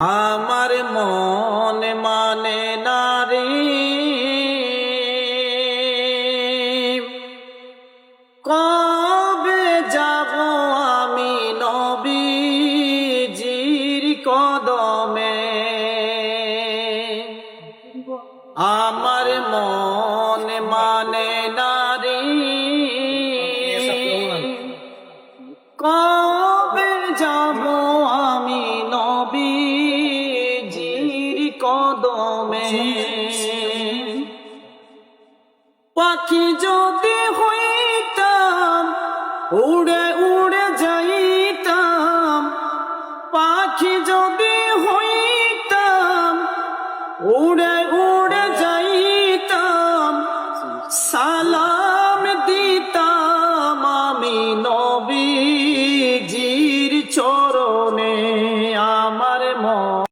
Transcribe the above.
আমার মন মানে নারী। কবে যাব আমি নবীজির কদমে? আমার মন মানে নারী। কবে যাব কদমে। পাখি যদি হইতাম, উড়ে উড়ে যাইতাম। পাখি যদি হইতাম, উড়ে উড়ে যাইতাম। সালাম দিতাম আমি নবী।